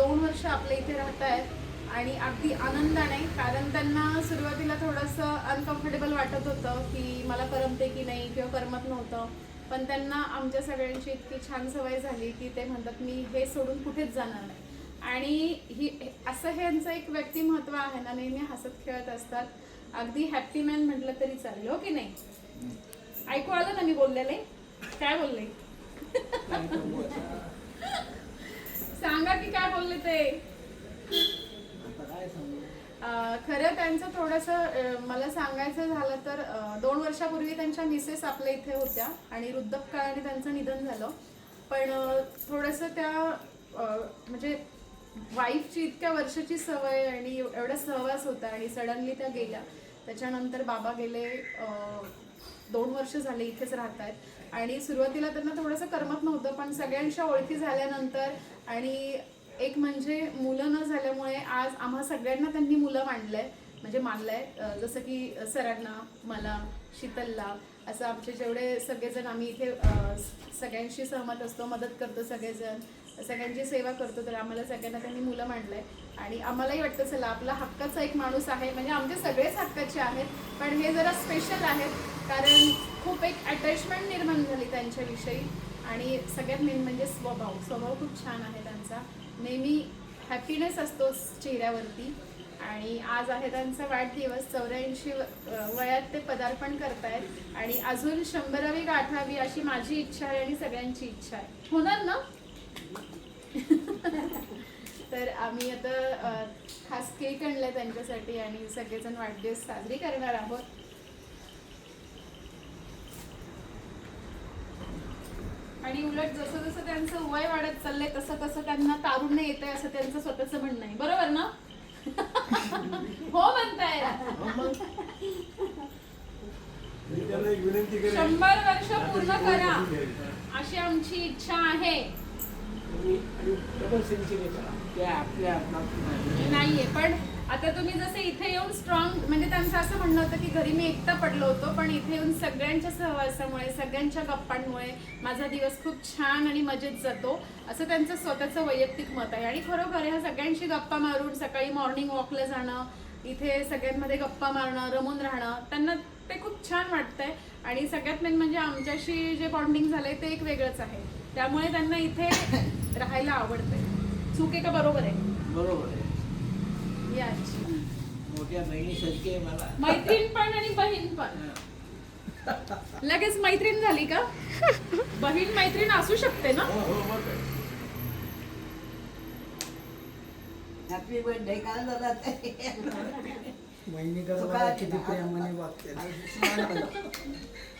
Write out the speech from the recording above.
दोन वर्ष आपल्या इथे राहत आहेत आणि अगदी आनंदाने कारण त्यांना सुरुवातीला थोडंसं अनकम्फर्टेबल वाटत होतं की मला करमते की नाही किंवा करमत नव्हतं. पण त्यांना आमच्या सगळ्यांची इतकी छान सवय झाली की ते म्हणतात मी हे सोडून कुठेच जाणार नाही. आणि ही असं हे यांचं एक व्यक्तिमत्व आहे ना नेहमी हसत खेळत असतात. अगदी हॅप्पी मॅन म्हटलं तरी चालेल हो की नाही? ऐकू आलं ना मी बोललेले? काय बोलले? सांगा की काय बोलले ते? खरं त्यांचं थोडंसं मला सांगायचं झालं तर दोन वर्षापूर्वी त्यांच्या मिसेस आपल्या इथे होत्या आणि वृद्धकाळाने त्यांचं निधन झालं. पण थोडंसं त्या म्हणजे वाईफची इतक्या वर्षाची सवय आणि एवढा सहवास होता आणि सडनली त्या गेल्या. त्याच्यानंतर बाबा गेले दोन वर्ष झाले इथेच राहत आहेत आणि सुरुवातीला त्यांना थोडंसं करमत नव्हतं पण सगळ्यांच्या ओळखी झाल्यानंतर आणि एक म्हणजे मुलं न झाल्यामुळे आज आम्हा सगळ्यांना त्यांनी मुलं मांडलंय. म्हणजे मानलंय. आहे जसं की सरांना मला शीतलला असं आमचे जेवढे सगळेजण आम्ही इथे सगळ्यांशी सहमत असतो मदत करतो सगळेजण सगळ्यांची सेवा करतो तर आम्हाला सगळ्यांना त्यांनी मुलं मांडलंय. आणि आम्हालाही वाटतं चला आपला हक्काचा एक माणूस आहे म्हणजे आमचे सगळेच हक्काचे आहेत पण हे जरा स्पेशल आहेत कारण खूप एक अटॅचमेंट निर्माण झाली त्यांच्याविषयी. आणि सगळ्यात मेन म्हणजे स्वभाव. स्वभाव खूप छान आहे त्यांचा. नेहमी हॅपीनेस असतो चेहऱ्यावरती. आणि आज आहे त्यांचा वाढदिवस. चौऱ्याऐंशी वयात ते पदार्पण करतायत. आणि अजून शंभरावी गाठावी अशी माझी इच्छा आहे आणि सगळ्यांची इच्छा आहे. होणार ना? तर आम्ही आता खास केक आणलाय त्यांच्यासाठी आणि सगळेजण वाढदिवस साजरी करणार आहोत. आणि उलट जसं जसं त्यांचं वय वाढत चाललंय तसं तसं त्यांना तारुण्य येत आहे असं त्यांचं स्वतःचं म्हणणं आहे. बरोबर ना? हो म्हणताय. शंभर वर्ष पूर्ण करा. अशी आमची इच्छा आहे. आणि आता तुम्ही जसे इथे येऊन स्ट्रॉंग म्हणजे त्यांचं असं म्हणणं होतं की घरी मी एकटा पडलो होतो पण इथे येऊन सगळ्यांच्या सहवासामुळे सगळ्यांच्या गप्पांमुळे माझा दिवस खूप छान आणि मजेत जातो. असं त्यांचं स्वतःचं वैयक्तिक मत आहे. आणि खरोखर ह्या सगळ्यांशी गप्पा मारून सकाळी मॉर्निंग वॉकला जाणं इथे सगळ्यांमध्ये गप्पा मारणं रमून राहणं त्यांना ते खूप छान वाटतंय. आणि सगळ्यात मेन म्हणजे आमच्याशी जे बॉन्डिंग झालंय ते एक वेगळंच आहे. त्यामुळे त्यांना इथे राहायला आवडतंय. चूक आहे का? बरोबर आहे. बरोबर आहे. आहे मला. मैत्रीण पण आणि बहीण पण. हा. लगेच मैत्रीण झाली का? बहीण मैत्रीण असू शकते ना? हो हो. हॅपी बर्थडे काय दादा बहिणीकडे बघा किती प्रेमाने वागते.